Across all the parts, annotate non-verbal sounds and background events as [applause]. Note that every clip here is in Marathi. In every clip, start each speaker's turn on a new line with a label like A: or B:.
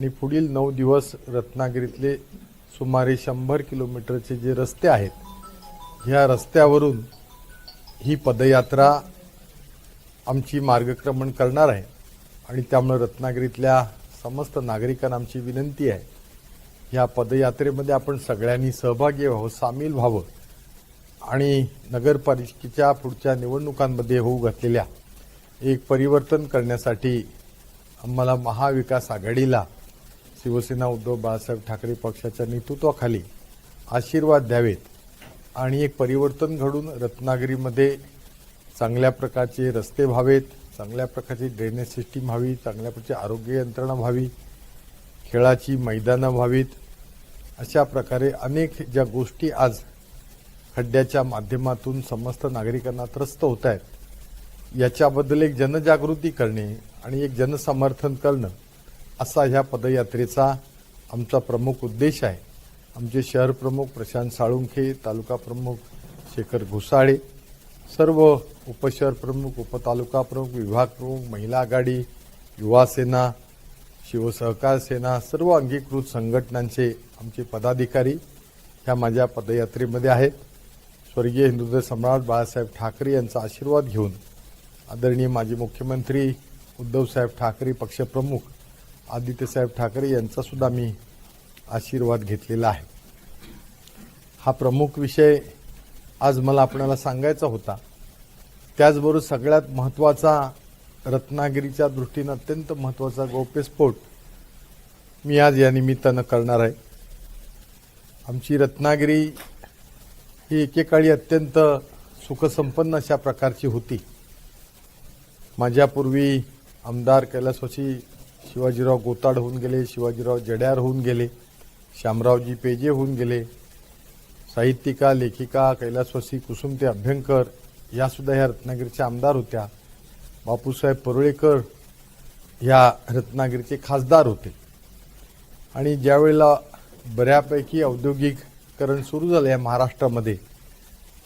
A: आणि पुढील नऊ दिवस रत्नागिरीतले सुमारे शंभर किलोमीटरचे जे रस्ते आहेत ह्या रस्त्यावरून ही पदयात्रा आमची मार्गक्रमण करणार आहे. आणि त्यामुळे रत्नागिरीतल्या समस्त नागरिकांना आमची विनंती आहे ह्या पदयात्रेमध्ये आपण सगळ्यांनी सहभागी व्हावं सामील व्हावं. आणि नगरपालिकेच्या पुढच्या निवडणुकांमध्ये होऊ घातलेल्या एक परिवर्तन करण्यासाठी आम्हाला महाविकास आघाडीला शिवसेना उद्धव बाळासाहेब ठाकरे पक्षाच्या नेतृत्वाखाली आशीर्वाद द्यावेत आणि एक परिवर्तन घडून रत्नागिरीमध्ये चांगल्या प्रकारचे रस्ते व्हावेत चांगल्या प्रकारची ड्रेनेज सिस्टीम व्हावी चांगल्या प्रकारची आरोग्य यंत्रणा व्हावी खेळाची मैदानं व्हावीत. अशा प्रकारे अनेक ज्या गोष्टी आज खड्ड्याच्या माध्यमातून समस्त नागरिकांना त्रस्त होत आहेत याच्याबद्दल एक जनजागृती करणे आणि एक जनसमर्थन करणं असा ह्या पदयात्रेचा आमचा प्रमुख उद्देश आहे. आमचे शहर प्रमुख प्रशांत साळुंखे तालुका प्रमुख शेखर घुसाळे सर्व उपशहर प्रमुख उपतालुका प्रमुख विभाग प्रमुख महिला आघाडी युवा सेना शिवसहकार सेना सर्व अंगीकृत संघटनांचे आमचे पदाधिकारी ह्या माझ्या पदयात्रेमध्ये आहेत. स्वर्गीय हिंदुदय सम्राट बाळासाहेब ठाकरे यांचा आशीर्वाद घेऊन आदरणीय माजी मुख्यमंत्री उद्धवसाहेब ठाकरे पक्षप्रमुख आदित्यसाहेब ठाकरे यांचा सुद्धा मी आशीर्वाद घेतलेला आहे. हा प्रमुख विषय आज मला आपणाला सांगायचा होता. त्याचबरोबर सगळ्यात महत्त्वाचा रत्नागिरीच्या दृष्टीनं अत्यंत महत्त्वाचा गौप्यस्फोट मी आज या निमित्तानं करणार आहे. आमची रत्नागिरी ही एकेकाळी अत्यंत सुखसंपन्न अशा प्रकारची होती. माझ्यापूर्वी आमदार कैलासवाशी शिवाजीराव गोताड होऊन गेले शिवाजीराव जड्यार होऊन गेले शामरावजी पेजे होऊन गेले साहित्यिका लेखिका कैलासवासी कुसुमते अभ्यंकर यासुद्धा ह्या रत्नागिरीच्या आमदार होत्या. बापूसाहेब परुळेकर ह्या रत्नागिरीचे खासदार होते. आणि ज्यावेळेला बऱ्यापैकी औद्योगिकरण सुरू झालं या महाराष्ट्रामध्ये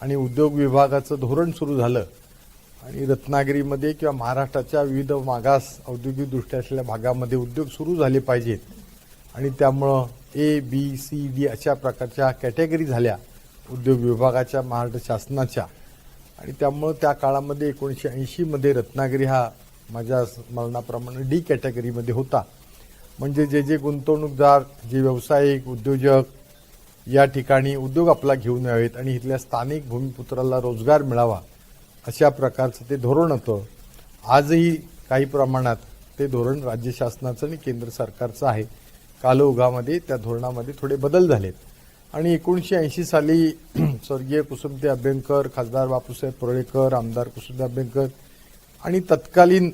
A: आणि उद्योग विभागाचं धोरण सुरू झालं आणि रत्नागिरीमध्ये किंवा महाराष्ट्राच्या विविध मागास औद्योगिकदृष्ट्या असलेल्या भागामध्ये उद्योग सुरू झाले पाहिजेत. आणि त्यामुळं ए बी सी डी अशा प्रकारच्या कॅटेगरी झाल्या उद्योग विभागाच्या महाराष्ट्र शासनाच्या. आणि त्यामुळं त्या काळामध्ये एकोणीसशे ऐंशीमध्ये रत्नागिरी हा माझ्या स्मरणाप्रमाणे डी कॅटेगरीमध्ये होता. म्हणजे जे जे गुंतवणूकदार जे व्यावसायिक उद्योजक या ठिकाणी उद्योग आपला घेऊन यावेत आणि इथल्या स्थानिक भूमिपुत्राला रोजगार मिळावा. अशा प्रकारचं ते धोरण होतं. आजही काही प्रमाणात ते धोरण राज्य शासनाचं आणि केंद्र सरकारचं आहे. कालौघामध्ये त्या धोरणामध्ये थोडे बदल झालेत. आणि एकोणीसशे ऐंशी साली [clears throat] स्वर्गीय कुसुमते अभ्यंकर खासदार बापूसाहेब परुळेकर आमदार कुसुमते अभ्यंकर आणि तत्कालीन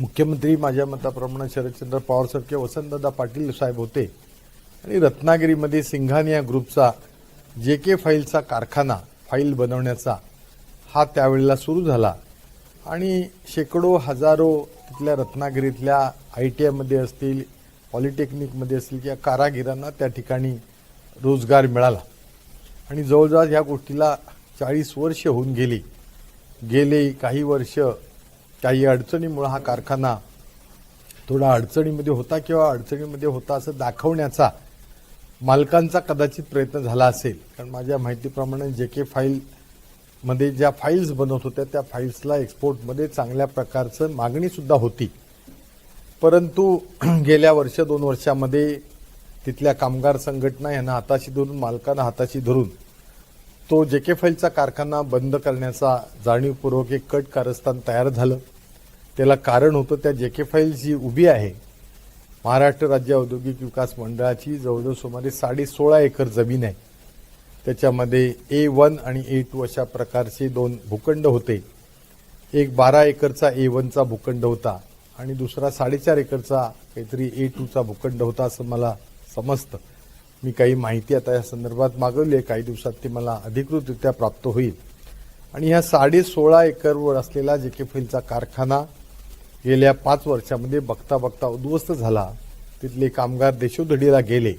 A: मुख्यमंत्री माझ्या मताप्रमाणे शरदचंद्र पवारसारखे वसंतदादा पाटील साहेब होते. आणि रत्नागिरीमध्ये सिंघानिया ग्रुपचा जे के फाईलचा कारखाना फाईल बनवण्याचा हा त्यावेळेला सुरू झाला. आणि शेकडो हजारो तिथल्या रत्नागिरीतल्या आय टी आयमध्ये असतील पॉलिटेक्निकमध्ये असतील किंवा कारागिरांना त्या ठिकाणी रोजगार मिळाला. आणि जवळजवळ ह्या गोष्टीला चाळीस वर्ष होऊन गेली. गेले काही वर्ष काही अडचणीमुळं हा कारखाना थोडा अडचणीमध्ये होता किंवा अडचणीमध्ये होता असं दाखवण्याचा मालकांचा कदाचित प्रयत्न झाला असेल. कारण माझ्या माहितीप्रमाणे जे के फाईल मध्ये ज्या फाईल्स बनवत होत्या त्या फाईल्सला एक्सपोर्टमध्ये चांगल्या प्रकारचं मागणीसुद्धा होती. परंतु [clears throat] गेल्या वर्ष दोन वर्षामध्ये तिथल्या कामगार संघटना यांना हाताशी धरून मालकांना हाताशी धरून तो जे के फाईलचा कारखाना बंद करण्याचा जाणीवपूर्वक एक कट कारस्थान तयार झालं. त्याला कारण होतं त्या जे के फाईल जी उभी आहे महाराष्ट्र राज्य औद्योगिक विकास मंडळाची जवळजवळ सुमारे साडे सोळा एकर जमीन आहे. त्याच्यामध्ये ए वन आणि ए टू अशा प्रकारचे दोन भूखंड होते. एक बारा एकरचा ए वनचा भूखंड होता आणि दुसरा साडेचार एकरचा काहीतरी ए टूचा भूखंड होता असं मला समजतं. मी काही माहिती आता या संदर्भात मागवली आहे. काही दिवसात ती मला अधिकृतरित्या प्राप्त होईल. आणि ह्या साडे सोळा एकरवर असलेला जे के फिलचा कारखाना गेल्या पाच वर्षामध्ये बघता बघता उद्ध्वस्त झाला. तिथले कामगार देशोधडीला गेले.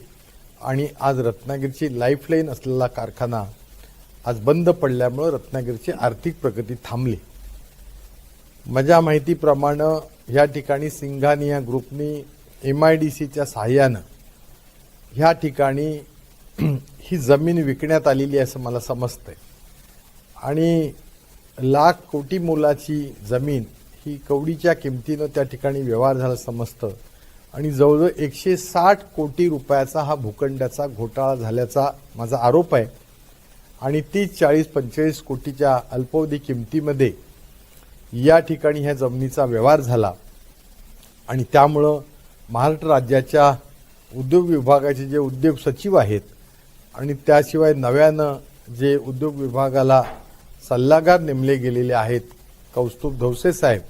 A: आणि आज रत्नागिरीची लाईफलाईन असलेला कारखाना आज बंद पडल्यामुळं रत्नागिरीची आर्थिक प्रगती थांबली. माझ्या माहितीप्रमाणे या ठिकाणी सिंघानिया ग्रुपनी एम आय डी सीच्या सहाय्यानं ह्या ठिकाणी [clears throat] ही जमीन विकण्यात आलेली असं मला समजतंय. आणि लाख कोटी मोलाची जमीन ही कवडीच्या किमतीनं त्या ठिकाणी व्यवहार झाला समजतं. आणि जवळजवळ एकशे साठ कोटी रुपयाचा हा भूखंडाचा घोटाळा झाल्याचा माझा आरोप आहे. आणि तीस चाळीस पंचेचाळीस कोटीच्या अल्पावधी किमतीमध्ये या ठिकाणी ह्या जमिनीचा व्यवहार झाला. आणि त्यामुळं महाराष्ट्र राज्याच्या उद्योग विभागाचे जे उद्योग सचिव आहेत आणि त्याशिवाय नव्यानं जे उद्योग विभागाला सल्लागार नेमले गेलेले आहेत कौस्तुभ धवसे साहेब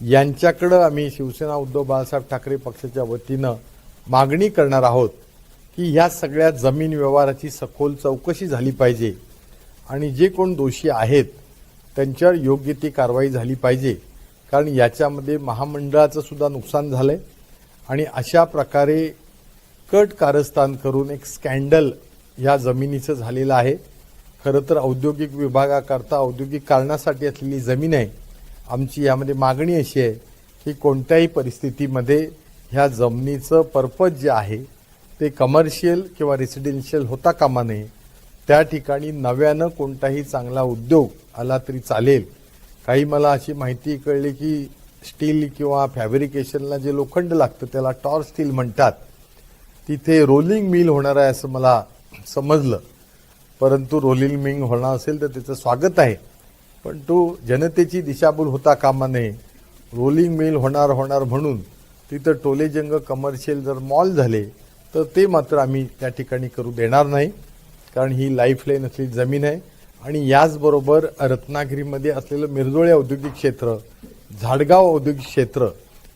A: यांच्याकडं आम्ही शिवसेना उद्धव बाळासाहेब ठाकरे पक्षाच्या वतीनं मागणी करणार आहोत की ह्या सगळ्या जमीन व्यवहाराची सखोल चौकशी झाली पाहिजे आणि जे कोण दोषी आहेत त्यांच्यावर योग्य ती कारवाई झाली पाहिजे. कारण याच्यामध्ये महामंडळाचं सुद्धा नुकसान आहे आणि अशा प्रकारे कट कारस्थान करून एक स्कॅन्डल या जमिनीचं झालेलं आहे. खरं तर औद्योगिक विभागाकरता औद्योगिक कारणासाठी असलेली जमीन आहे. आमची यामध्ये मागणी अशी आहे की कोणत्याही परिस्थितीमध्ये ह्या जमिनीचं पर्पज जे आहे ते कमर्शियल किंवा रेसिडेन्शियल होता कामा नये. त्या ठिकाणी नव्यानं कोणताही चांगला उद्योग आला तरी चालेल. काही मला अशी माहिती कळली की स्टील किंवा फॅब्रिकेशनला जे लोखंड लागतं त्याला टॉर स्टील म्हणतात. तिथे रोलिंग मिल होणार आहे असं मला समजलं. परंतु रोलिंग मिल होणार असेल तर त्याचं स्वागत आहे. पण तो जनतेची दिशाभूल होता कामा नये. रोलिंग मिल होणार होणार म्हणून तिथं टोलेजंग कमर्शियल जर मॉल झाले तर ते मात्र आम्ही त्या ठिकाणी करू देणार नाही. कारण ही लाईफलाईन असलेली जमीन आहे. आणि याचबरोबर रत्नागिरीमध्ये असलेलं मिरजोळे औद्योगिक क्षेत्र झाडगाव औद्योगिक क्षेत्र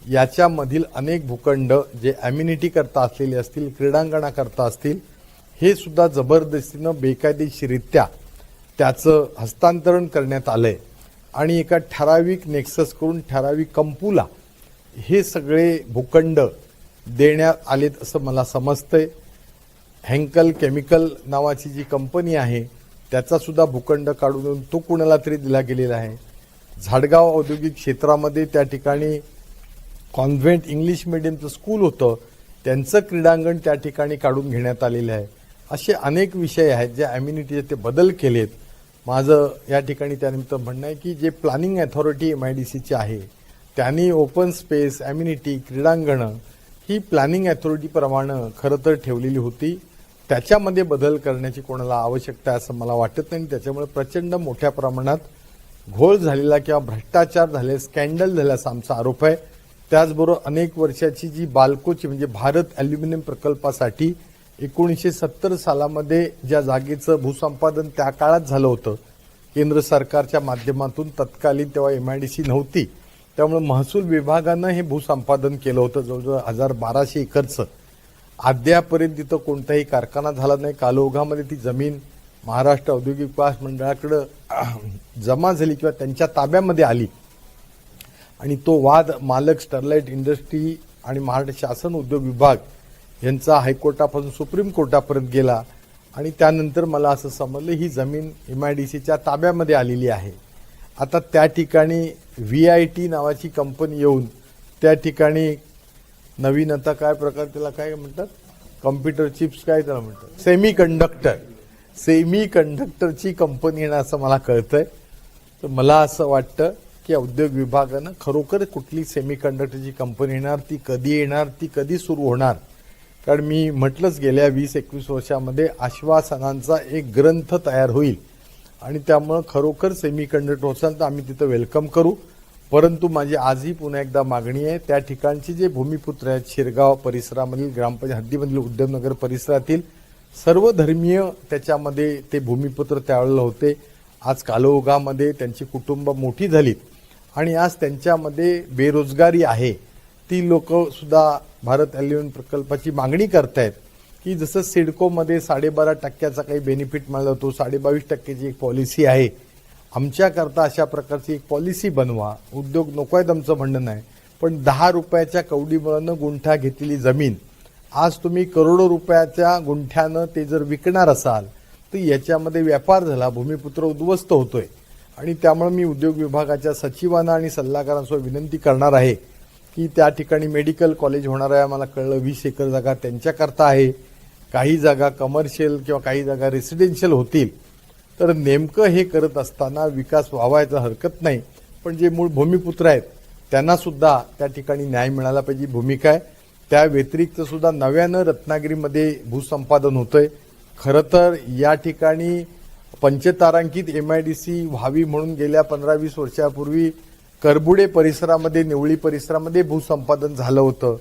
A: याच्यामधील अनेक भूखंड जे ॲम्युनिटी करता असलेले असतील क्रीडांगणाकरता असतील हे सुद्धा जबरदस्तीनं बेकायदेशीरित्या त्याचं हस्तांतरण करण्यात आलं आहे आणि एका ठराविक नेक्सस करून ठराविक कंपूला हे सगळे भूखंड देण्यात आलेत असं मला समजतंय. हँकल केमिकल नावाची जी कंपनी आहे त्याचासुद्धा भूखंड काढून तो कुणाला तरी दिला गेलेला आहे. झाडगाव औद्योगिक क्षेत्रामध्ये त्या ठिकाणी कॉन्व्हेंट इंग्लिश मिडियमचं स्कूल होतं. त्यांचं क्रीडांगण त्या ठिकाणी काढून घेण्यात आलेलं आहे. असे अनेक विषय आहेत जे ॲम्युनिटीचे ते बदल केलेत. माझं या ठिकाणी त्यानिमित्त म्हणणं आहे की जे planning authority M I D सीची आहे त्यांनी ओपन स्पेस ॲम्युनिटी क्रीडांगणं ही प्लॅनिंग अथॉरिटीप्रमाणे खरं तर ठेवलेली होती. त्याच्यामध्ये बदल करण्याची कोणाला आवश्यकता आहे असं मला वाटत नाही. त्याच्यामुळे प्रचंड मोठ्या प्रमाणात घोळ झालेला किंवा भ्रष्टाचार झाले स्कॅन्डल झाल्याचा आमचा आरोप आहे. त्याचबरोबर अनेक वर्षाची जी बालकोची म्हणजे भारत ॲल्युमिनियम प्रकल्पासाठी एकोणीसशे सत्तर सालामध्ये ज्या जागेचं भूसंपादन त्या काळात झालं होतं केंद्र सरकारच्या माध्यमातून तत्कालीन तेव्हा एम आय डी सी नव्हती त्यामुळे महसूल विभागानं हे भूसंपादन केलं होतं जवळजवळ हजार बाराशे एकरचं. अद्यापर्यंत तिथं कोणताही कारखाना झाला नाही. कालोघामध्ये ती जमीन महाराष्ट्र औद्योगिक विकास मंडळाकडं [clears throat] जमा झाली किंवा त्यांच्या ताब्यामध्ये आली. आणि तो वाद मालक स्टरलाइट इंडस्ट्री आणि महाराष्ट्र शासन उद्योग विभाग यांचा हायकोर्टापासून सुप्रीम कोर्टापर्यंत गेला आणि त्यानंतर मला असं समजलं ही जमीन एम आय डी सीच्या ताब्यामध्ये आलेली आहे. आता त्या ठिकाणी व्ही आय टी नावाची कंपनी येऊन त्या ठिकाणी नवीन आता काय प्रकार त्याला काय म्हणतात? कम्प्युटर चिप्स काय त्याला म्हणतात? सेमी कंडक्टर सेमी कंडक्टरची कंपनी येणं असं मला कळतंय. तर मला असं वाटतं की उद्योग विभागानं खरोखर कुठली सेमी कंडक्टरची कंपनी येणार ती कधी येणार ती कधी सुरू होणार? कारण मी म्हटलंच गेल्या वीस एकवीस वर्षामध्ये आश्वासनांचा एक ग्रंथ तयार होईल. आणि त्यामुळं खरोखर सेमी कंडक्टर असाल तर आम्ही तिथं वेलकम करू. परंतु माझी आजही पुन्हा एकदा मागणी आहे त्या ठिकाणचे जे भूमिपुत्र आहेत शिरगाव परिसरामधील ग्रामपंचायत हद्दीमधील उद्यमनगर परिसरातील सर्व धर्मीय त्याच्यामध्ये ते भूमिपुत्र त्यावेळेला होते. आज कालोगामध्ये त्यांची कुटुंब मोठी झालीत. आणि आज त्यांच्यामध्ये बेरोजगारी आहे. ती लोकंसुद्धा भारत अॅल्युमिनियम प्रकल्पाची मागणी करतायत की जसं सिडकोमध्ये साडेबारा टक्क्याचा काही बेनिफिट मिळाला होतो साडेबावीस टक्क्याची एक पॉलिसी आहे. आमच्याकरता अशा प्रकारची एक पॉलिसी बनवा. उद्योग नको आहेत आमचं म्हणणं नाही. पण दहा रुपयाच्या कवडीमुळं गुंठा घेतलेली जमीन आज तुम्ही करोडो रुपयाच्या गुंठ्यानं ते जर विकणार असाल तर याच्यामध्ये व्यापार झाला भूमिपुत्र उद्ध्वस्त होतोय. आणि त्यामुळे मी उद्योग विभागाच्या सचिवांना आणि सल्लागारांसोबत विनंती करणार आहे की त्या ठिकाणी मेडिकल कॉलेज होणार आहे आम्हाला कळलं वीस एकर जागा त्यांच्याकरता आहे. काही जागा कमर्शियल किंवा काही जागा रेसिडेन्शियल होतील. तर नेमकं हे करत असताना विकास व्हावायचा हरकत नाही. पण जे मूळ भूमिपुत्र आहेत त्यांनासुद्धा त्या ठिकाणी न्याय मिळाला पाहिजे भूमिका आहे. त्या व्यतिरिक्त सुद्धा नव्यानं रत्नागिरीमध्ये भूसंपादन होतंय. खरं तर या ठिकाणी पंचतारांकित एम आय डी सी व्हावी म्हणून गेल्या पंधरा वीस वर्षापूर्वी करबुडे परिसरामध्ये निवळी परिसरामध्ये भूसंपादन झालं होतं.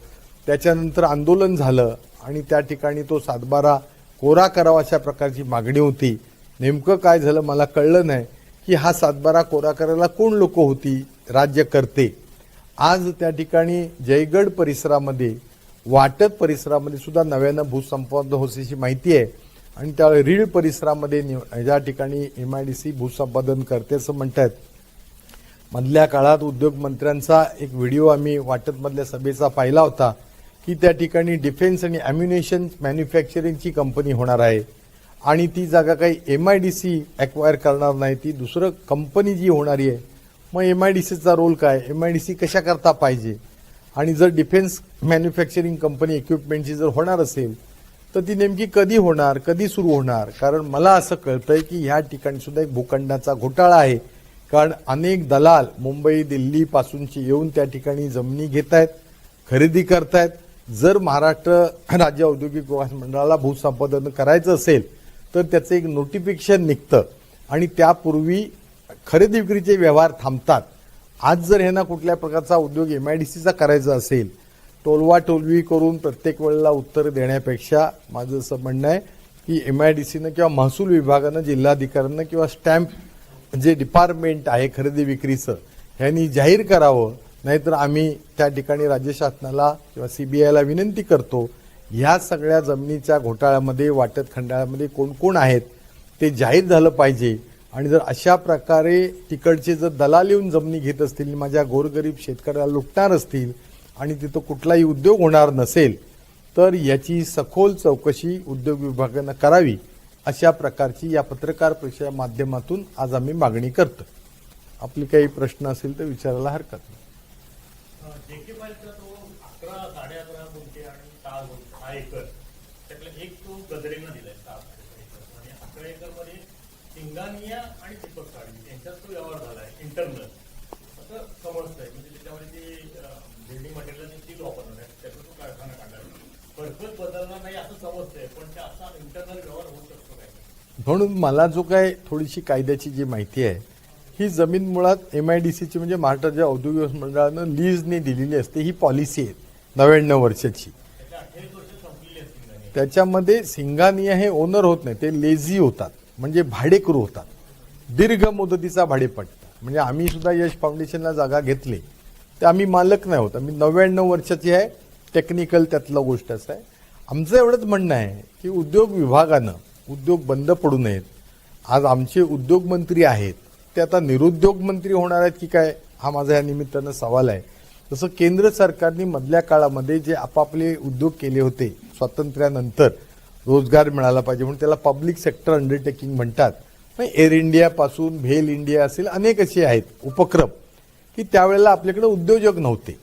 A: त्याच्यानंतर आंदोलन झालं आणि त्या ठिकाणी तो सातबारा कोरा करावा अशा प्रकारची मागणी होती. नेमकं काय झालं मला कळलं नाही की हा सातबारा कोरा करायला कोण लोक होती राज्य करते. आज त्या ठिकाणी जयगड परिसरामध्ये वाटत परिसरामध्ये सुद्धा नव्यानं भूसंपादन होण्याची माहिती आहे. आणि त्या रीळ परिसरामध्ये ज्या ठिकाणी एम आय डी सी भूसंपादन करते असं म्हणतात मधल्या काळात उद्योगमंत्र्यांचा एक व्हिडिओ आम्ही वाटतमधल्या सभेचा पाहिला होता की त्या ठिकाणी डिफेन्स आणि ॲम्युनेशन मॅन्युफॅक्चरिंगची कंपनी होणार आहे. आणि ती जागा काही M I D C acquire करणार नाही. ती दुसरं कंपनी जी होणारी आहे मग एम आय डी सीचा रोल काय? एम आय डी सी कशा करता पाहिजे? आणि जर डिफेन्स मॅन्युफॅक्चरिंग कंपनी इक्विपमेंटची जर होणार असेल तर ती नेमकी कधी होणार कधी सुरू होणार? कारण मला असं कळतंय की ह्या ठिकाणी सुद्धा एक भूखंडाचा घोटाळा आहे. कारण अनेक दलाल मुंबई दिल्लीपासूनची येऊन त्या ठिकाणी जमिनी घेत आहेत खरेदी करतायत. जर महाराष्ट्र राज्य औद्योगिक विकास मंडळाला भूसंपादन करायचं असेल तर त्याचं एक नोटिफिकेशन निघतं. आणि त्यापूर्वी खरेदी विक्रीचे व्यवहार थांबतात. आज जर ह्यांना कुठल्या प्रकारचा उद्योग एम आय डी सीचा करायचा असेल टोलवा टोलवी करून प्रत्येक वेळेला उत्तर देण्यापेक्षा माझं असं म्हणणं आहे की एम आय डी सीनं किंवा महसूल विभागानं जिल्हाधिकाऱ्यांना किंवा स्टॅम्प जे डिपार्टमेंट आहे खरेदी विक्रीचं ह्यांनी जाहीर करावं. नाहीतर आम्ही त्या ठिकाणी राज्य शासनाला किंवा आयला विनंती करतो ह्या सगळ्या जमिनीच्या घोटाळ्यामध्ये वाटत खंडाळ्यामध्ये कोण कोण आहेत ते जाहीर झालं पाहिजे. आणि जर अशा प्रकारे तिकडचे जर दलाल येऊन जमिनी घेत असतील माझ्या गोरगरीब शेतकऱ्याला लुटणार असतील आणि तिथं कुठलाही उद्योग होणार नसेल तर याची सखोल चौकशी उद्योग विभागानं करावी. अशा प्रकारची या पत्रकार परिषदेच्या माध्यमातून आज आम्ही मागणी करतो आपली काही प्रश्न असेल तर विचारायला हरकत नाही.
B: बदलणार नाही असं समजतंय पण ते असा इंटरनल व्यवहार
A: म्हणून मला जो काय थोडीशी कायद्याची जी माहिती आहे ही जमीन मुळात एम आय डी सीची म्हणजे महाराष्ट्राच्या औद्योगिक मंडळानं लीजने दिलेली असते. ही पॉलिसी आहे नव्याण्णव वर्षाची.
B: आहे
A: त्याच्यामध्ये सिंघानिया हे ओनर होत नाही ते लेझी होतात. म्हणजे भाडेकरू होतात. दीर्घ मुदतीचा भाडेपट्टा म्हणजे आम्ही सुद्धा यश फाउंडेशनला जागा घेतली. तर आम्ही मालक नाही होत. आम्ही नव्याण्णव वर्षाची आहे. टेक्निकल त्यातलं गोष्ट असं आहे. आमचं एवढंच म्हणणं आहे की उद्योग विभागानं उद्योग बंद पडू नयेत. आज आमचे उद्योग मंत्री आहेत ते आता निरुद्योग मंत्री होणार आहेत की काय? हा माझा या निमित्तानं सवाल आहे. तसं केंद्र सरकारने मधल्या काळामध्ये जे आपापले उद्योग केले होते स्वातंत्र्यानंतर रोजगार मिळाला पाहिजे म्हणून त्याला पब्लिक सेक्टर अंडरटेकिंग म्हणतात. एअर इंडियापासून भेल इंडिया असेल अनेक असे आहेत उपक्रम की त्यावेळेला आपल्याकडे उद्योजक नव्हते.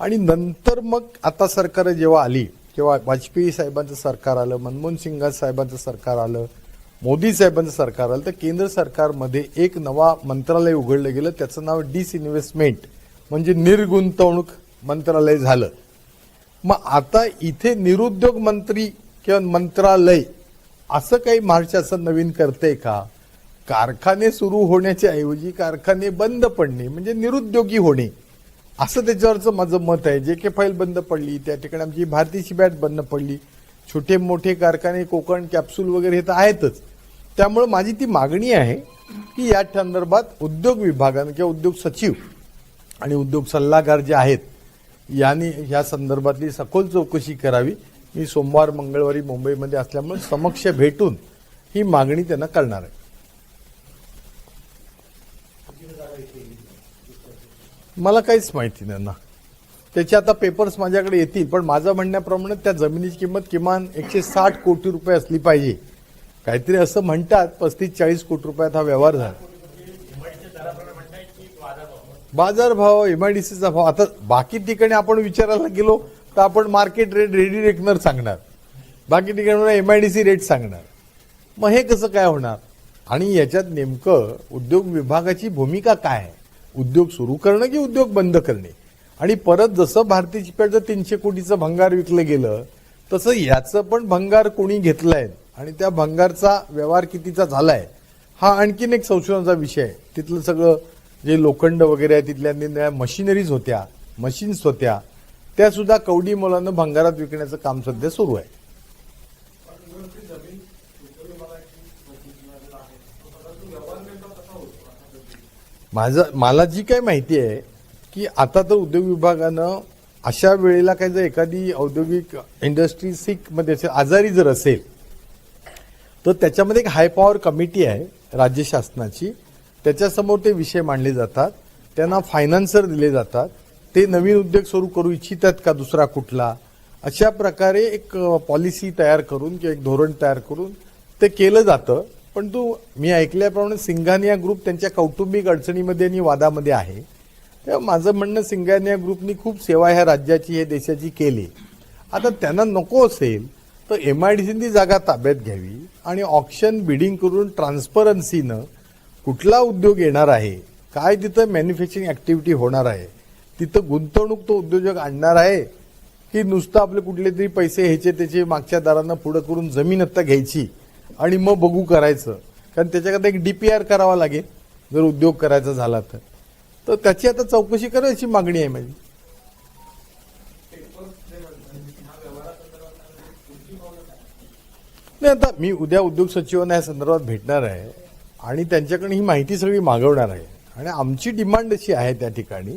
A: आणि नंतर मग आता सरकार जेव्हा आली किंवा वाजपेयी साहेबांचं सरकार आलं मनमोहन सिंग साहेबांचं सरकार आलं मोदी साहेबांचं सरकार आलं तर केंद्र सरकारमध्ये एक नवा मंत्रालय उघडलं गेलं. त्याचं नाव डिसइन्व्हेस्टमेंट म्हणजे निर्गुंतवणूक मंत्रालय झालं. मग आता इथे निरुद्योग मंत्री किंवा मंत्रालय असं काही महाराष्ट्र असं नवीन करते का? कारखाने सुरू होण्याच्या ऐवजी कारखाने बंद पडणे म्हणजे निरुद्योगी होणे. असं त्याच्यावरचं माझं मत आहे. जे के फाईल बंद पडली त्या ठिकाणी आमची भारतीय शिबॅट बंद पडली. छोटे मोठे कारखाने कोकण कॅप्सूल वगैरे हे तर आहेतच. त्यामुळं माझी ती मागणी आहे की या संदर्भात उद्योग विभागानं किंवा उद्योग सचिव आणि उद्योग सल्लागार जे आहेत यांनी या संदर्भातली सखोल चौकशी करावी. मी सोमवार मंगळवारी मुंबईमध्ये असल्यामुळे समक्ष भेटून ही मागणी त्यांना करणार आहे. मला काहीच माहिती नाही ना. त्याचे आता पेपर्स माझ्याकडे येतील पण माझं म्हणण्याप्रमाणे त्या जमिनीची किंमत किमान एकशे साठ कोटी रुपये असली पाहिजे. काहीतरी असं म्हणतात पस्तीस चाळीस कोटी रुपयात हा व्यवहार झाला.
B: बाजार भाव
A: बाजारभाव एमआयडीसीचा भाव आता बाकी ठिकाणी आपण विचारायला गेलो तर आपण मार्केट रेट रेडी रेकनर सांगणार. बाकी ठिकाणी एमआयडीसी रेट सांगणार. मग हे कसं काय होणार? आणि याच्यात नेमकं उद्योग विभागाची भूमिका काय आहे? उद्योग सुरू करणं की उद्योग बंद करणे? आणि परत जसं भारतीय चिप्याचं तीनशे कोटीचं भंगार विकलं गेलं तसं याचं पण भंगार कोणी घेतलंय आणि त्या भंगारचा व्यवहार कितीचा झालाय हा आणखीन एक संशोधनाचा विषय आहे. तिथलं सगळं जे लोखंड वगैरे आहे तिथल्या निरनिराळ्या मशिनरीज होत्या मशीन्स होत्या त्यासुद्धा कवडी मुलांना भंगारात विकण्याचं काम सध्या सुरू आहे. माझं मला जी काही माहिती आहे की आता तर उद्योग विभागानं अशा वेळेला काही जर एखादी औद्योगिक इंडस्ट्री सिकमध्ये असेल आजारी जर असेल तर त्याच्यामध्ये एक हाय पॉवर कमिटी आहे राज्य शासनाची. त्याच्यासमोर ते विषय मांडले जातात. त्यांना फायनान्सर दिले जातात. ते नवीन उद्योग सुरू करू इच्छितात का दुसरा कुठला? अशा प्रकारे एक पॉलिसी तयार करून किंवा एक धोरण तयार करून ते केलं जातं. पण तू मी ऐकल्याप्रमाणे सिंघानिया ग्रुप त्यांच्या कौटुंबिक अडचणीमध्ये आणि वादामध्ये आहे. तेव्हा माझं म्हणणं सिंघानिया ग्रुपनी खूप सेवा ह्या राज्याची हे देशाची केली. आता त्यांना नको असेल तर एम आय डी सीनी जागा ताब्यात घ्यावी आणि ऑप्शन बिडिंग करून ट्रान्सपरन्सीनं कुठला उद्योग येणार आहे काय तिथं मॅन्युफॅक्चरिंग ॲक्टिव्हिटी होणार आहे तिथं गुंतवणूक तो उद्योजक आणणार आहे की नुसतं आपले कुठले तरी पैसे ह्याचे त्याचे मागच्या दारांना पुढं करून जमीन आत्ता घ्यायची. आणि मग बघू करायचं. कारण त्याच्याकरता एक डी पी आर करावा लागेल. जर उद्योग करायचा झाला तर. तर त्याची आता चौकशी करायची मागणी आहे माझी. नाही आता मी उद्या उद्योग सचिवांना या संदर्भात भेटणार आहे. आणि त्यांच्याकडे ही माहिती सगळी मागवणार आहे. आणि आमची डिमांड अशी आहे त्या ठिकाणी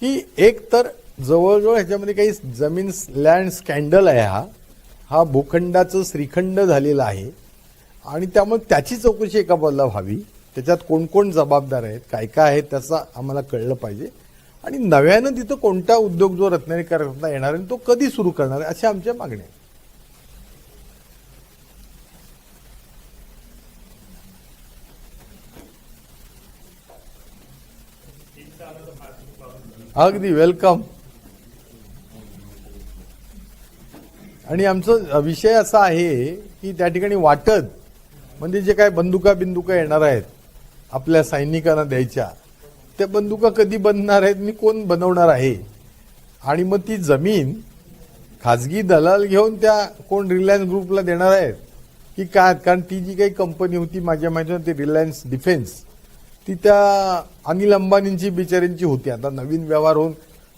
A: की एक तर जवळजवळ ह्याच्यामध्ये काही जमीन लँड स्कॅन्डल आहे हा. हा भूखंडाचं श्रीखंड झालेला आहे. आणि त्यामुळे त्याची चौकशी एका बाजूला व्हावी. त्याच्यात कोण कोण जबाबदार आहेत काय काय आहे त्याचं आम्हाला कळलं पाहिजे. आणि नव्यानं तिथं कोणता उद्योग जो रत्नागिरी करता येणार आहे तो कधी सुरू करणार आहे अशा आमच्या मागण्या आहेत. अगदी वेलकम आणि आमचा विषय असा आहे की त्या ठिकाणी वाटत म्हणजे जे काय बंदुका बिंदुका येणार आहेत आपल्या सैनिकांना द्यायच्या त्या बंदुका कधी बनणार आहेत मी कोण बनवणार आहे? आणि मग ती जमीन खाजगी दलाल घेऊन त्या कोण रिलायन्स ग्रुपला देणार आहेत? की काय कारण ती जी काही कंपनी होती माझ्या माहितीनं ती रिलायन्स डिफेन्स ती त्या अनिल अंबानींची बिचाऱ्यांची होती. आता नवीन व्यवहार होऊन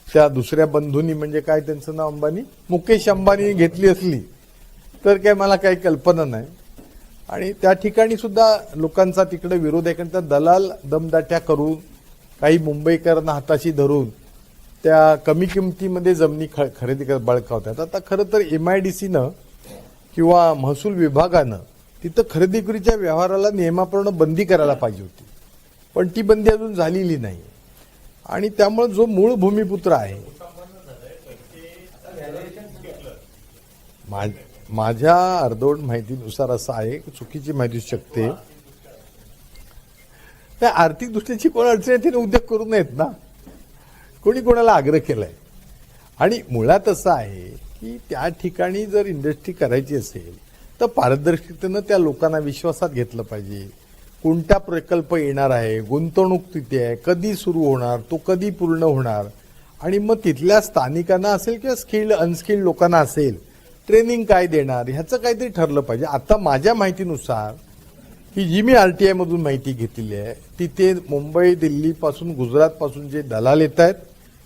A: त्या दुसऱ्या बंधूंनी म्हणजे काय त्यांचं नाव अंबानी? मुकेश अंबानी घेतली असली तर काय मला काही कल्पना नाही. आणि त्या ठिकाणी सुद्धा लोकांचा तिकडे विरोध आहे कारण त्या दलाल दमदाट्या करून काही मुंबईकरांना हाताशी धरून त्या कमी किमतीमध्ये जमिनी ख खरेदी कर बळकावतात. आता खरं तर एम आय डी सीनं किंवा महसूल विभागानं तिथं खरेदी विक्रीच्या व्यवहाराला नियमाप्रमाणे बंदी करायला पाहिजे होती. पण ती बंदी अजून झालेली नाही आणि त्यामुळे जो मूळ भूमिपुत्र आहे. मा- माझ्या अर्धवट माहितीनुसार असं आहे की चुकीची माहिती शकते. त्या आर्थिक दृष्टीची कोण अडचण येते उद्योग करू नयेत ना. कोणी कोणाला आग्रह केलाय? आणि मुळात असं आहे की त्या ठिकाणी जर इंडस्ट्री करायची असेल तर पारदर्शकतेनं त्या लोकांना विश्वासात घेतलं पाहिजे. कोणता प्रकल्प येणार आहे गुंतवणूक तिथे आहे कधी सुरू होणार तो कधी पूर्ण होणार? आणि मग तिथल्या स्थानिकांना असेल किंवा स्किल्ड अनस्किल्ड लोकांना असेल ट्रेनिंग काय देणार? ह्याचं काहीतरी ठरलं पाहिजे. आता माझ्या माहितीनुसार की जी मी आर टी आयमधून माहिती घेतलेली आहे तिथे मुंबई दिल्लीपासून गुजरातपासून जे दलाल येत आहेत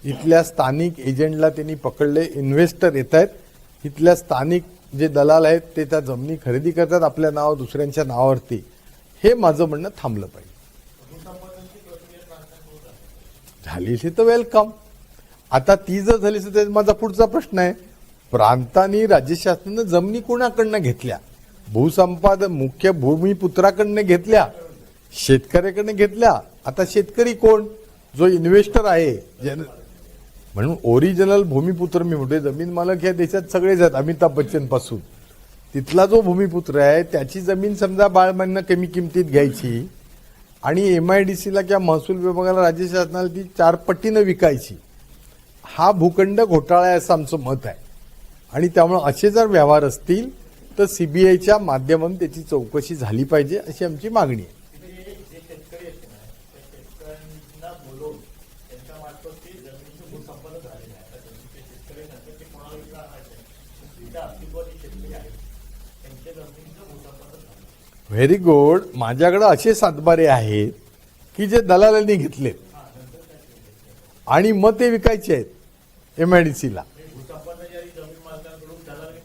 A: इथल्या स्थानिक एजंटला त्यांनी पकडले इन्व्हेस्टर येत आहेत इथल्या स्थानिक जे दलाल आहेत ते त्या जमिनी खरेदी करतात आपल्या नाव दुसऱ्यांच्या नावावरती. हे माझं म्हणणं थांबलं पाहिजे. झाली तर वेलकम आता ती जर झाली असेल तर माझा पुढचा प्रश्न आहे. प्रांतांनी राज्य शासनानं जमिनी कोणाकडनं घेतल्या? भूसंपादन मुख्य भूमिपुत्राकडनं घेतल्या? शेतकऱ्याकडनं घेतल्या? आता शेतकरी कोण? जो इन्व्हेस्टर आहे. जन म्हणून ओरिजिनल भूमिपुत्र मी म्हणतोय जमीन मालक या देशात सगळेच आहेत अमिताभ बच्चनपासून तिथला जो भूमिपुत्र आहे त्याची जमीन समजा बाळमांना कमी किमतीत घ्यायची आणि एम आय डी सीला किंवा महसूल विभागाला राज्य शासनाला ती चार पटीनं विकायची हा भूखंड घोटाळा आहे असं आमचं मत आहे. आणि त्यामुळे असे जर व्यवहार असतील तर सीबीआयच्या माध्यमातून त्याची चौकशी झाली पाहिजे अशी आमची मागणी आहे.
B: Yeah.
A: व्हेरी गुड माझ्याकडं असे सातबारे आहेत की जे दलालांनी घेतले. आणि मग ते विकायचे आहेत एम आय डी सीला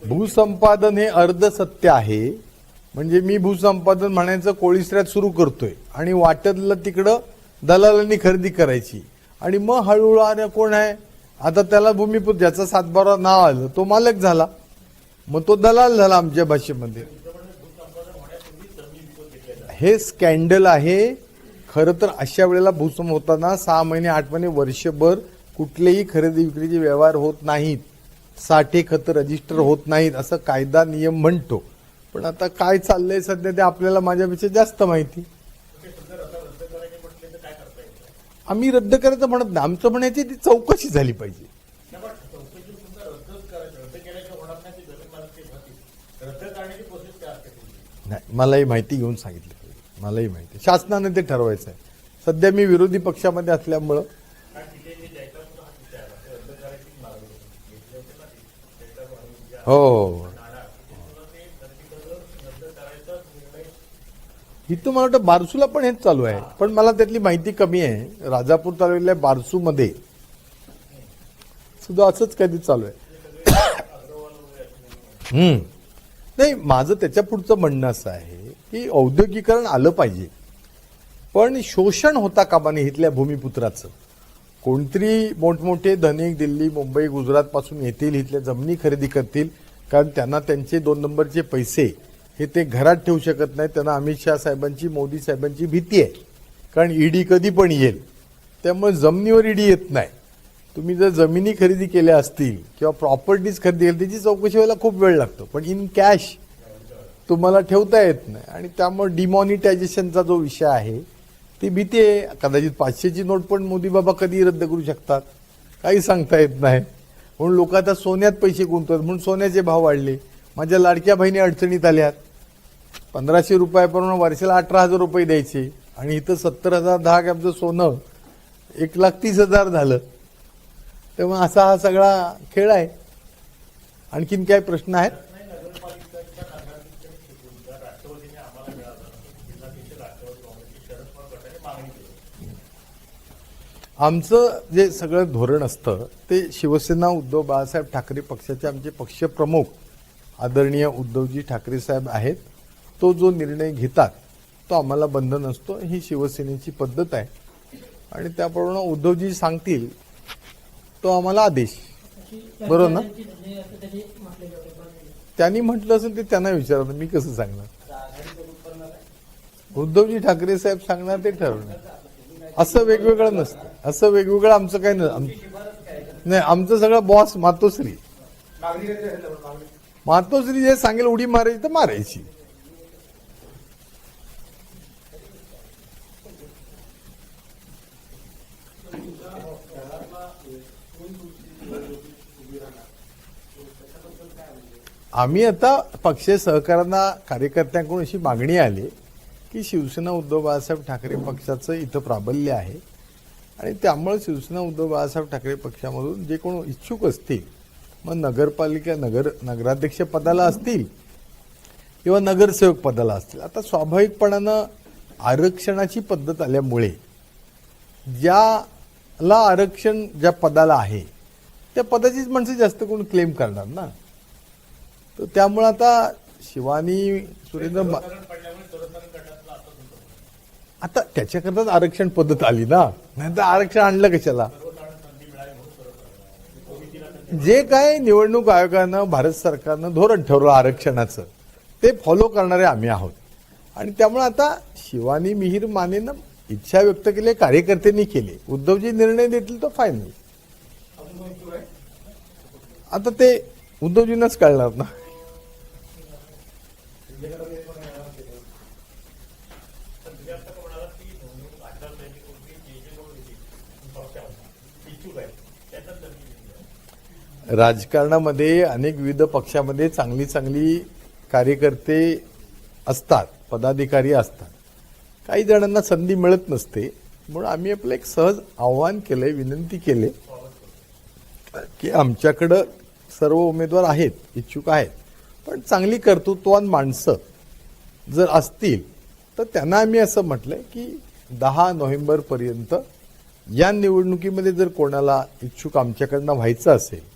A: भूसंपादन हे अर्ध सत्य आहे. म्हणजे मी भूसंपादन म्हणायचं कोळीसऱ्यात सुरू करतोय. आणि वाटतलं तिकडं दलालांनी खरेदी करायची. आणि मग हळूहळू अरे कोण आहे? आता त्याला भूमिपूत ज्याचा सातबारा नाव आलं तो मालक झाला. मग तो दलाल झाला आमच्या भाषेमध्ये. हे स्कॅन्डल आहे. खरं तर अशा वेळेला भूसम होताना सहा महिने आठ महिने वर्षभर कुठलेही खरेदी विक्रीचे व्यवहार होत नाहीत. साठे खत रजिस्टर होत नाहीत असं कायदा नियम म्हणतो. पण आता काय चाललंय सध्या ते आपल्याला माझ्यापेक्षा जास्त माहिती. आम्ही रद्द करायचं म्हणत नाही. आमचं म्हणायची ती चौकशी झाली पाहिजे
B: नाही, पण चौकशी सुद्धा रद्दच करायचं रद्द केल्याशिवाय होणार नाही ते जमीन मालक ते भरतील रद्द करण्याची प्रोसेस काय असते तुमची
A: नाही मलाही माहिती घेऊन सांगितलं. पाहिजे मलाही माहिती. आहे. शासनाने ते ठरवायचं आहे. सध्या मी विरोधी पक्षामध्ये असल्यामुळं
B: हो,
A: हो हो इथं मला वाटतं बारसूला पण हेच चालू आहे. पण मला त्यातली माहिती कमी आहे. राजापूर तालुक्यातल्या बारसूमध्ये सुद्धा असंच काहीतरी चालू आहे. [coughs] नाही माझं त्याच्या पुढचं म्हणणं असं आहे की औद्योगिकरण आलं पाहिजे. पण शोषण होता कामाने इथल्या भूमिपुत्राचं. कोणतरी मोठमोठे धनिक दिल्ली मुंबई गुजरातपासून येतील इथल्या जमिनी खरेदी करतील कारण त्यांना त्यांचे दोन नंबरचे पैसे हे ते घरात ठेवू शकत नाही त्यांना अमित शहा साहेबांची मोदी साहेबांची भीती आहे. कारण ईडी कधी पण येईल. त्यामुळे जमिनीवर ईडी येत नाही. तुम्ही जर जमिनी खरेदी केल्या असतील किंवा प्रॉपर्टीज खरेदी केली त्याची चौकशी व्हायला खूप वेळ लागतो. पण इन कॅश तुम्हाला ठेवता येत नाही. आणि त्यामुळे डिमॉनिटायझेशनचा जो विषय आहे ती भीती आहे. कदाचित पाचशेची नोट पण मोदी बाबा कधी रद्द करू शकतात. काही सांगता येत नाही. म्हणून लोक आता सोन्यात पैसे गुंतवतात. म्हणून सोन्याचे भाव वाढले. माझ्या लाडक्या बहिणी अडचणीत आल्यात. पंधराशे रुपयाप्रमाणे वर्षाला अठरा हजार रुपये द्यायचे. आणि इथं सत्तर हजार दहा ग्रॅमचं सोनं एक लाख तीस हजार झालं. तेव्हा असा हा सगळा खेळ आहे. आणखीन काय प्रश्न आहेत? आमचं जे सगळं धोरण असतं ते शिवसेना उद्धव बाळासाहेब ठाकरे पक्षाचे आमचे पक्षप्रमुख आदरणीय उद्धवजी ठाकरे साहेब आहेत. तो जो निर्णय घेतात तो आम्हाला बंधन असतो. ही शिवसेनेची पद्धत आहे. आणि त्याप्रमाणे उद्धवजी सांगतील तो आम्हाला आदेश. बरोबर ना? त्यांनी म्हटलं असेल ते त्यांना विचारलं मी कसं सांगणार? उद्धवजी ठाकरे साहेब सांगणार ते ठरवणार. असं वेगवेगळं नसतं. असं वेगवेगळं आमचं काही नाही आमचं सगळं बॉस मातोश्री. मातोश्री जे सांगेल उडी मारायची तर मारायची. आम्ही आता पक्ष सहकारांना कार्यकर्त्यांकडून अशी मागणी आली की शिवसेना उद्धव बाळासाहेब ठाकरे पक्षाचं इथं प्राबल्य आहे. आणि त्यामुळे शिवसेना उद्धव बाळासाहेब ठाकरे पक्षामधून जे कोण इच्छुक असतील मग नगरपालिका नगर नगराध्यक्ष पदाला असतील किंवा नगरसेवक पदाला असतील. आता स्वाभाविकपणानं आरक्षणाची पद्धत आल्यामुळे ज्याला आरक्षण ज्या पदाला आहे त्या पदाचीच माणसं जास्त कोण क्लेम करणार ना? तर त्यामुळे आता शिवानी सुरेंद्र मा- आता त्याच्याकरताच आरक्षण पद्धत आली ना. नाही तर आरक्षण आणलं कशाला? जे काय निवडणूक आयोगानं भारत सरकारनं धोरण ठरवलं आरक्षणाचं ते फॉलो करणारे आम्ही आहोत. आणि त्यामुळे आता शिवानी मिहीर मानेनं इच्छा व्यक्त केली कार्यकर्त्यांनी केली. उद्धवजी निर्णय देतील तो फायनल आता ते उद्धवजींनाच कळणार ना. राजकारणामध्ये अनेक विविध पक्षामध्ये चांगली चांगली कार्यकर्ते असतात पदाधिकारी असतात. काही जणांना संधी मिळत नसते. म्हणून आम्ही आपलं एक सहज आव्हान केलंय विनंती केले की आमच्याकडं सर्व उमेदवार आहेत इच्छुक आहेत. पण चांगली कर्तृत्वान माणसं जर असतील तर त्यांना आम्ही असं म्हटलंय की दहा नोव्हेंबरपर्यंत या निवडणुकीमध्ये जर कोणाला इच्छुक आमच्याकडनं व्हायचं असेल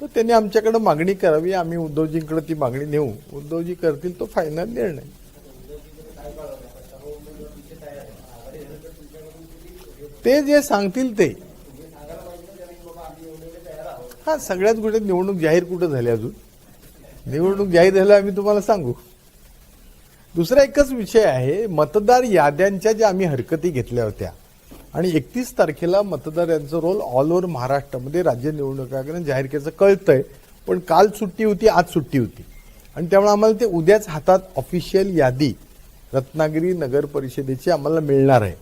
A: तर त्यांनी आमच्याकडं मागणी करावी. आम्ही उद्धवजींकडे ती मागणी नेऊ. उद्धवजी करतील तो फायनल निर्णय. ते जे सांगतील ते. हा सगळ्यात कुठे निवडणूक जाहीर कुठं झाली अजून? निवडणूक जाहीर झाल्या आम्ही तुम्हाला सांगू. दुसरा एकच विषय आहे मतदार याद्यांच्या ज्या आम्ही हरकती घेतल्या होत्या. आणि एकतीस तारखेला मतदार यांचं रोल ऑल ओव्हर महाराष्ट्रामध्ये राज्य निवडणूक आयोगाने जाहीर केल्याचं कळतंय. पण काल सुट्टी होती आज सुट्टी होती. आणि त्यामुळे आम्हाला ते उद्याच हातात ऑफिशियल यादी रत्नागिरी नगर परिषदेची आम्हाला मिळणार आहे.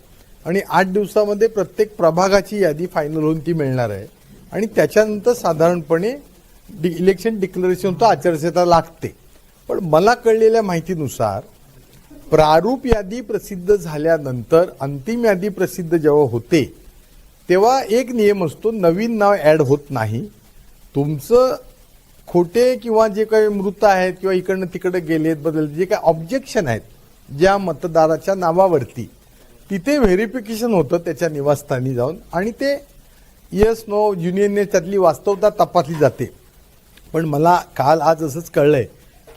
A: आणि आठ दिवसामध्ये प्रत्येक प्रभागाची यादी फायनल होऊन ती मिळणार आहे. आणि त्याच्यानंतर साधारणपणे डि इलेक्शन डिक्लेरेशन तो आचारसंहिता लागते. पण मला कळलेल्या माहितीनुसार प्रारूप यादी प्रसिद्ध झाल्यानंतर अंतिम यादी प्रसिद्ध जेव्हा होते तेव्हा एक नियम असतो नवीन नाव ॲड होत नाही. तुमचं खोटे किंवा जे काही मृत आहेत किंवा इकडनं तिकडं गेलेत बदल जे काही ऑब्जेक्शन आहेत ज्या मतदाराच्या नावावरती तिथे व्हेरिफिकेशन होतं त्याच्या निवासस्थानी जाऊन आणि ते येस नो युनियनने त्यातली वास्तवता तपासली जाते. पण मला काल आज असंच कळलं आहे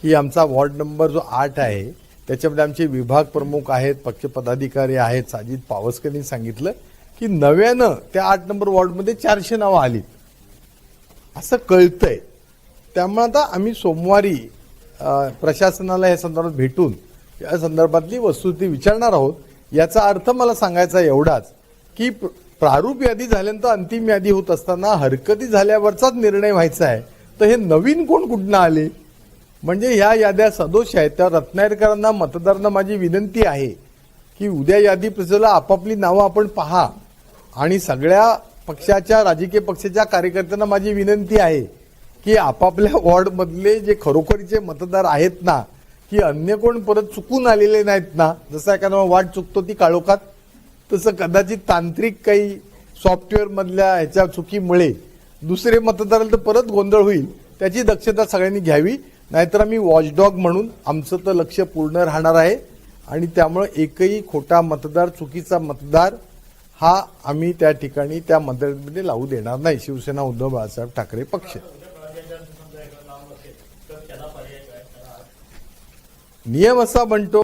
A: की आमचा वॉर्ड नंबर जो आठ आहे त्याच्यामध्ये आमचे विभाग प्रमुख आहेत पक्ष पदाधिकारी आहेत साजिद पावसकरनी सांगितलं की नव्यानं त्या आठ नंबर वॉर्डमध्ये चारशे नावं आलीत. असं कळतंय. त्यामुळे आता आम्ही सोमवारी प्रशासनाला या संदर्भात भेटून या संदर्भातली वस्तुस्थिती विचारणार आहोत. याचा अर्थ मला सांगायचा एवढाच की प्रारूप यादी झाल्यानंतर अंतिम यादी होत असताना हरकती झाल्यावरचाच निर्णय व्हायचा आहे. तर हे नवीन कोण कुठनं आले? म्हणजे ह्या याद्या सदोष आहेत. त्या रत्नागिरकरांना मतदारांना माझी विनंती आहे की उद्या यादी प्रसाला आपापली नावं आपण पहा. आणि सगळ्या पक्षाच्या राजकीय पक्षाच्या कार्यकर्त्यांना माझी विनंती आहे की आपापल्या वॉर्डमधले जे खरोखरीचे मतदार आहेत ना की अन्य कोण परत चुकून आलेले नाहीत ना जसं एखादा वाट चुकतो ती काळोखात तसं कदाचित तांत्रिक काही सॉफ्टवेअरमधल्या ह्याच्या चुकीमुळे दुसरे मतदाराला तर परत गोंधळ होईल. त्याची दक्षता सगळ्यांनी घ्यावी. नाहीतर आम्ही वॉचडॉग म्हणून आमचं तर लक्ष पूर्ण राहणार आहे. आणि त्यामुळं एकही खोटा मतदार चुकीचा मतदार हा आम्ही त्या ठिकाणी त्या मतदारामध्ये लावू देणार नाही. शिवसेना उद्धव बाळासाहेब ठाकरे पक्ष. नियम असा म्हणतो